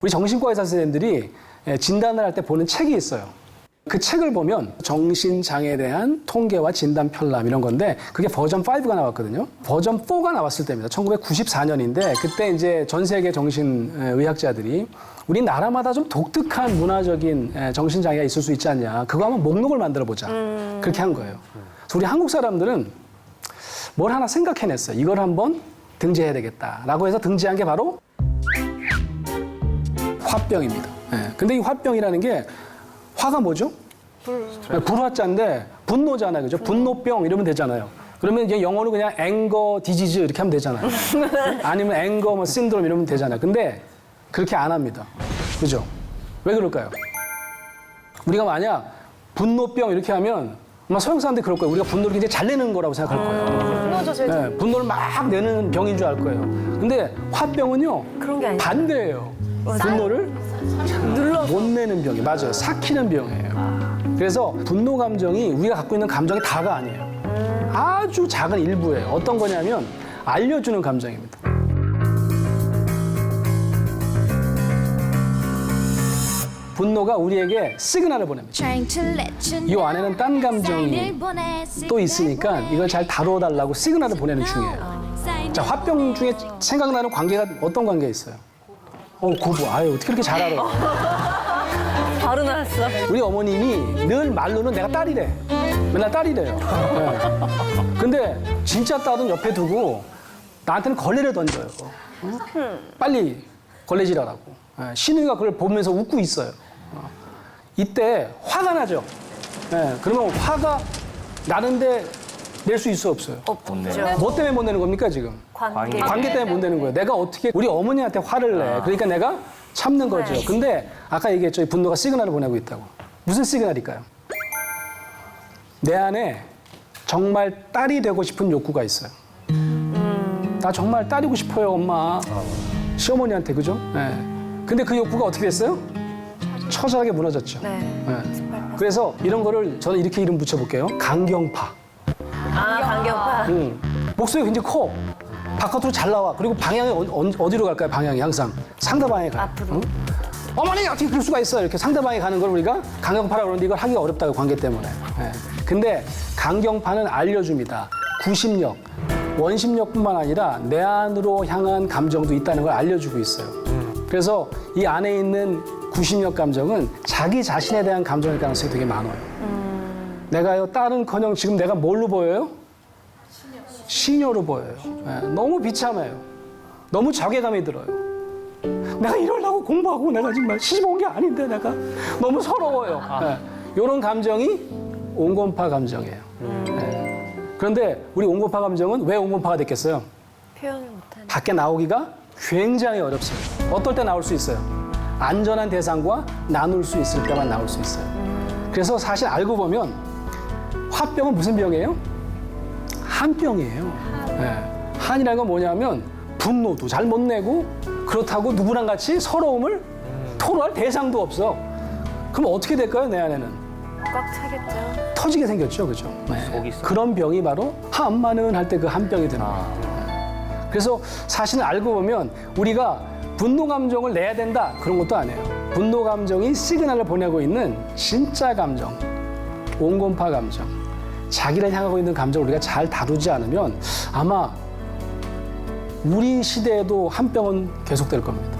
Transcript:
우리 정신과 의사 선생님들이 예, 진단을 할 때 보는 책이 있어요. 그 책을 보면 정신장애에 대한 통계와 진단 편람 이런 건데 그게 버전 5가 나왔거든요. 버전 4가 나왔을 때입니다. 1994년인데 그때 이제 전 세계 정신의학자들이 우리 나라마다 좀 독특한 문화적인 에, 정신장애가 있을 수 있지 않냐. 그거 한번 목록을 만들어 보자. 그렇게 한 거예요. 그래서 우리 한국 사람들은 뭘 하나 생각해냈어요. 이걸 한번 등재해야 되겠다라고 해서 등재한 게 바로 화병입니다. 예. 근데 이 화병이라는 게 화가 뭐죠? 예, 불화자인데 분노잖아요. 그죠? 분노병 이러면 되잖아요. 그러면 이제 영어로 그냥 앵거 디지즈 이렇게 하면 되잖아요. 아니면 앵거 뭐 신드롬 이러면 되잖아요. 근데 그렇게 안 합니다. 그죠? 왜 그럴까요? 우리가 만약 분노병 이렇게 하면 아마 서양 사람들이 그럴 거예요. 우리가 분노를 굉장히 잘 내는 거라고 생각할 거예요. 분노죠, 제일 네, 분노를 막 내는 병인 줄 알 거예요. 근데 화병은요 그런 게 아니죠. 반대예요. 분노를 못 내는 병이 맞아요. 삭히는 병이에요. 그래서 분노 감정이 우리가 갖고 있는 감정이 다가 아니에요. 아주 작은 일부예요. 어떤 거냐면 알려주는 감정입니다. 분노가 우리에게 시그널을 보냅니다. 이 안에는 딴 감정이 또 있으니까 이걸 잘 다뤄달라고 시그널을 보내는 중이에요. 자, 화병 중에 생각나는 관계가 어떤 관계 있어요? 어, 고부. 아유, 어떻게 그렇게 잘 알아? 바로 나왔어. 우리 어머님이 늘 말로는 내가 딸이래. 맨날 딸이래요. 네. 근데 진짜 딸은 옆에 두고 나한테는 걸레를 던져요. 어? 빨리 걸레질하라고. 네. 신우이가 그걸 보면서 웃고 있어요. 어. 이때 화가 나죠. 네. 그러면 화가 나는데 낼 수 있어 없어요. 없죠. 뭐 때문에 못 내는 겁니까 지금? 관계. 관계 때문에 못 내는 거예요. 내가 어떻게 우리 어머니한테 화를 내. 그러니까 내가 참는 거죠. 근데 아까 얘기했죠. 이 분노가 시그널을 보내고 있다고. 무슨 시그널일까요? 내 안에 정말 딸이 되고 싶은 욕구가 있어요. 나 정말 딸이고 싶어요, 엄마. 시어머니한테 그죠? 네. 근데 그 욕구가 어떻게 됐어요? 처절하게 무너졌죠. 네. 네. 그래서 이런 거를 저는 이렇게 이름 붙여볼게요. 강경파. 아, 강경파. 응. 목소리가 굉장히 커. 바깥으로 잘 나와. 그리고 방향이 어, 디로 갈까요? 방향이 항상 상대방에 가요. 앞으로. 응? 어머니 어떻게 그럴 수가 있어요? 이렇게 상대방에 가는 걸 우리가 강경파라 그러는데 이걸 하기가 어렵다고 관계 때문에. 예. 근데 강경파는 알려줍니다. 구심력, 원심력뿐만 아니라 내 안으로 향한 감정도 있다는 걸 알려주고 있어요. 그래서 이 안에 있는 구심력 감정은 자기 자신에 대한 감정일 가능성이 되게 많아요. 내가요 딸은커녕 지금 내가 뭘로 보여요? 시녀 로 보여요. 예, 너무 비참해요. 너무 자괴감이 들어요. 내가 이러려고 공부하고 내가 정말 시집 온 게 아닌데 내가 너무 서러워요. 이런 감정이 온건파 감정이에요. 예. 그런데 우리 온건파 감정은 왜 온건파가 됐겠어요? 표현을 못하는. 밖에 나오기가 굉장히 어렵습니다. 어떨 때 나올 수 있어요? 안전한 대상과 나눌 수 있을 때만 나올 수 있어요. 그래서 사실 알고 보면 화병은 무슨 병이에요? 한병이에요. 네. 한이라는 건 뭐냐면 분노도 잘 못 내고 그렇다고 누구랑 같이 서러움을 토로할 대상도 없어. 그럼 어떻게 될까요, 내 안에는? 꽉 차겠죠. 터지게 생겼죠, 그죠? 네. 그런 병이 바로 한마는 할 때 그 한병이 되는 거예요. 그래서 사실은 알고 보면 우리가 분노 감정을 내야 된다 그런 것도 아니에요. 분노 감정이 시그널을 보내고 있는 진짜 감정, 온건파 감정, 자기를 향하고 있는 감정을 우리가 잘 다루지 않으면 아마 우리 시대에도 한 병은 계속될 겁니다.